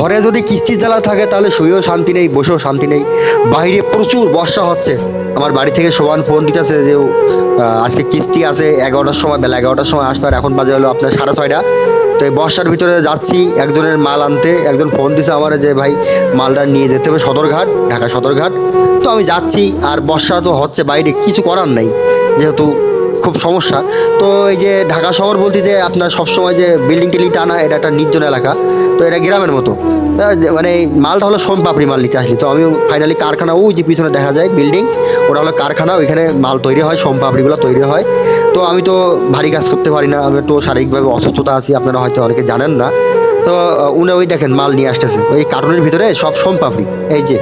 ঘরে যদি কিস্তির জ্বালা থাকে, তাহলে শুয়েও শান্তি নেই, বসেও শান্তি নেই। বাইরে প্রচুর বর্ষা হচ্ছে। আমার বাড়ি থেকে সোমান ফোন দিতেছে যে আজকে কিস্তি আছে এগারোটার সময়, বেলা এগারোটার সময় আসবে, আর এখন বাজে হলো আপনার সাড়ে ছয়টা। তো এই বর্ষার ভিতরে যাচ্ছি, একজনের মাল আনতে, একজন ফোন দিছে আমার যে, ভাই, মালটা নিয়ে যেতে হবে সদরঘাট, ঢাকা সদরঘাট। তো আমি যাচ্ছি, আর বর্ষা তো হচ্ছে বাইরে, কিছু করার নাই। যেহেতু খুব সমস্যা। তো এই যে ঢাকা শহর বলতে যে আপনার সবসময় যে বিল্ডিং টিল্ডিং টানা এটা একটা নির্জন এলাকা। তো এটা গ্রামের মতো। মানে মালটা হলো সোন পাপড়ি মাল নিতে আসলি। তো আমি ফাইনালি কারখানা, ওই যে পিছনে দেখা যায় বিল্ডিং ওটা হলো কারখানা, ওইখানে মাল তৈরি হয়, সোম পাপড়িগুলো তৈরি হয়। তো আমি তো ভারী কাজ করতে পারি না, আমি একটু শারীরিকভাবে অসুস্থতা আছি, আপনারা হয়তো অনেকে জানেন না। তো উনি ওই দেখেন মাল নিয়ে আসতেছে। ওই কার্টুনের ভিতরে সব সোম পাপড়ি, এই যে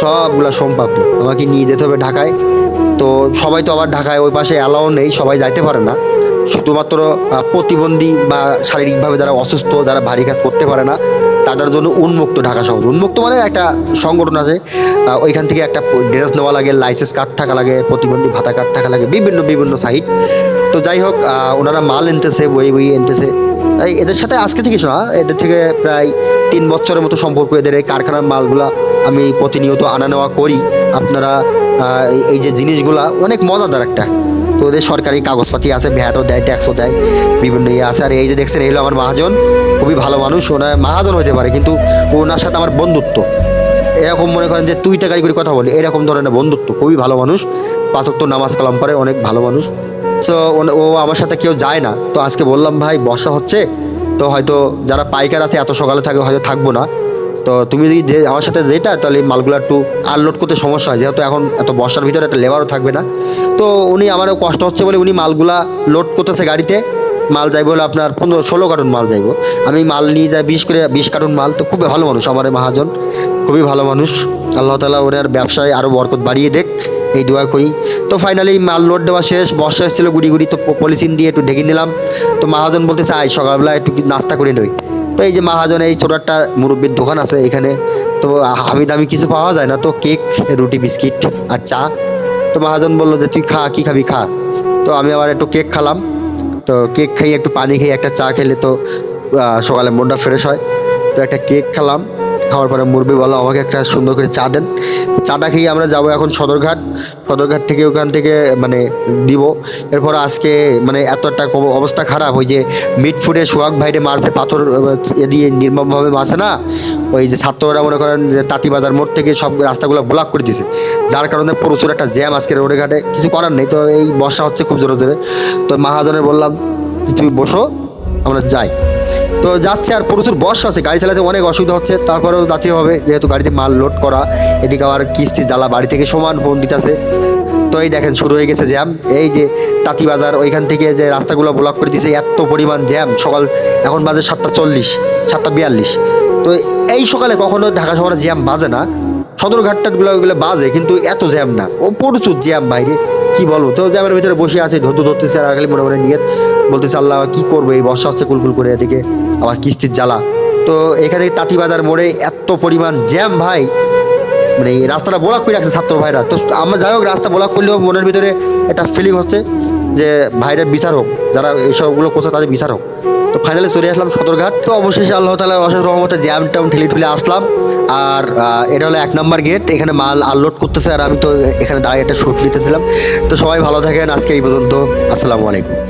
সবগুলা সোম পাপড়ি। আমাকে নিয়ে যেতে হবে ঢাকায়। তো সবাই তো আবার ঢাকায় ওই পাশে অ্যালাও নেই, সবাই যাইতে পারে না। শুধুমাত্র প্রতিবন্ধী বা শারীরিকভাবে যারা অসুস্থ, যারা ভারী কাজ করতে পারে না, তাদের জন্য উন্মুক্ত ঢাকা শহর। উন্মুক্ত মানে একটা সংগঠন আছে ওইখান থেকে একটা ড্রেস নেওয়া লাগে লাইসেন্স কার্ড থাকা লাগে, প্রতিবন্ধী ভাতা কার্ড থাকা লাগে, বিভিন্ন বিভিন্ন সাইট তো যাই হোক ওনারা মাল এনতেছে বই বই এনতেছে এদের সাথে আজকে থেকে শোনা এদের থেকে প্রায় তিন বছরের মতো সম্পর্ক। এদের এই কারখানার মালগুলা আমি প্রতিনিয়ত আনা নেওয়া করি। আপনারা এই- যে জিনিসগুলা অনেক মজাদার একটা। তো ওদের সরকারি কাগজপাতি আছে, ভ্যাটও দেয়, ট্যাক্সও দেয়, বিভিন্ন ইয়ে আছে। আর এই যে দেখছেন, এই হলো আমার মহাজন, খুবই ভালো মানুষ। ওনার মহাজন হতে পারে, কিন্তু ওনার সাথে আমার বন্ধুত্ব। এরকম মনে করেন যে তুই তাকারি করে কথা বলি, এরকম ধরনের বন্ধুত্ব। খুবই ভালো মানুষ পাঁচক্ত নামাজ কালাম পরে অনেক ভালো মানুষ। তো ও আমার সাথে কেউ যায় না। তো আজকে বললাম, ভাই, বর্ষা হচ্ছে, তো হয়তো যারা পাইকার আছে, এত সকালে থাকে, হয়তো থাকব না। তো তুমি যদি যে আমার সাথে যেতা, তাহলে মালগুলো একটু আনলোড করতে সমস্যা হয়। যেহেতু এখন এত বর্ষার ভিতরে একটা লেবারও থাকবে না। তো উনি আমারও কষ্ট হচ্ছে বলে উনি মালগুলা লোড করতেছে গাড়িতে। মাল যাইবো হলে আপনার পনেরো ষোলো কার্টুন মাল যাইবো। আমি মাল নিয়ে যাই বিশ করে বিশ কার্টুন মাল। তো খুবই ভালো মানুষ আমার মহাজন। খুবই ভালো মানুষ। আল্লাহ তালা ওনার ব্যবসায় আরও বরকত বাড়িয়ে দেখ। এই দোয়া করি। তো ফাইনালি মাল লোড দেওয়া শেষ। বর্ষা এসেছিল গুড়ি গুড়ি, তো পলিথিন দিয়ে একটু ঢেকে নিলাম। তো মহাজন বলতে চাই সকালবেলা একটু নাস্তা করে নই তো এই যে মহাজন, এই ছোটো একটা মুরব্বীর দোকান আছে এখানে। তো আমি দামি কিছু পাওয়া যায় না তো? কেক, রুটি, বিস্কিট আর চা। তো মাহাজন বলল যে, তুই খা, কী খাবি খা? তো আমি আবার একটু কেক খালাম। তো কেক খাই একটু পানি খেয়ে একটা চা খেলে তো সকালে মনটা ফ্রেশ হয়। তো একটা কেক খেলাম। খাওয়ার পরে মুরবি বলল আমাকে একটা সুন্দর করে চা দেন। চাটা খেয়ে আমরা যাব এখন সদরঘাট। সদরঘাট থেকে ওখান থেকে মানে দিব। এরপর আজকে মানে এত একটা অবস্থা খারাপ। ওই যে মিট ফুডে সোহাগ ভাইটে মারছে, পাথর, এ দিয়ে নির্মমভাবে মারছে না? ওই যে ছাত্ররা মনে করেন যে তাঁতিবাজার মোড় থেকে সব রাস্তাগুলো ব্লক করে দিছে। যার কারণে প্রচুর একটা জ্যাম আজকে রোডে ঘাটে। কিছু করার নেই তো এই বর্ষা হচ্ছে খুব জোরে জোরে। তো মহাজনের বললাম তুমি বসো, আমরা যাই। তো যাচ্ছে আর প্রচুর বর্ষা আছে গাড়ি চালাতে অনেক অসুবিধা হচ্ছে, তারপরেও যাতে হবে, যেহেতু গাড়িতে মাল লোড করা, এদিকে আবার কিস্তি জ্বালা বাড়ি থেকে সমান ফোন দিতেছে। তো এই দেখেন, শুরু হয়ে গেছে জ্যাম এই যে তাঁতিবাজার ওইখান থেকে যে রাস্তাগুলো ব্লক করে দিয়েছে, এত পরিমাণ জ্যাম সকাল, এখন বাজে সাতটা চল্লিশ, সাতটা বিয়াল্লিশ। তো এই সকালে কখনো ঢাকা শহরে জ্যাম বাজে না সদরঘাটটাগুলো ওইগুলো বাজে, কিন্তু এত জ্যাম না, ও প্রচুর জ্যাম বাইরে, কি বলব, তো জ্যামের ভিতরে বসে আছে ধরতে ধরতেছে আর খালি মনে মনে নিয়ে বলতেছে, আল্লাহ কি করব, এই বর্ষা হচ্ছে কুলকুল করে এদিকে। আবার কিস্তির জ্বালা। তো এখানে তাঁতিবাজার মোড়ে এত পরিমাণ জ্যাম ভাই। মানে রাস্তাটা ব্লক করে রাখছে ছাত্র ভাইরা। তো আমরা যাই হোক, রাস্তা ব্লক করলেও মনের ভিতরে একটা ফিলিং হচ্ছে যে ভাইরা বিচার হোক যারা এইসবগুলো করছে তাদের বিচার হোক তো ফাইনালি চলে আসলাম সদরঘাট। তো অবশেষে আল্লাহ তালার অশেষ রহমতে জ্যাম ট্যাম ঠেলে ঠুলে আসলাম। আর এটা হলো এক নম্বর গেট এখানে মাল আনলোড করতেছে আর আমি তো এখানে দাঁড়িয়ে একটা শ্যুট নিতেছিলাম। তো সবাই ভালো থাকেন। আজকে এই পর্যন্ত। আসসালামু আলাইকুম।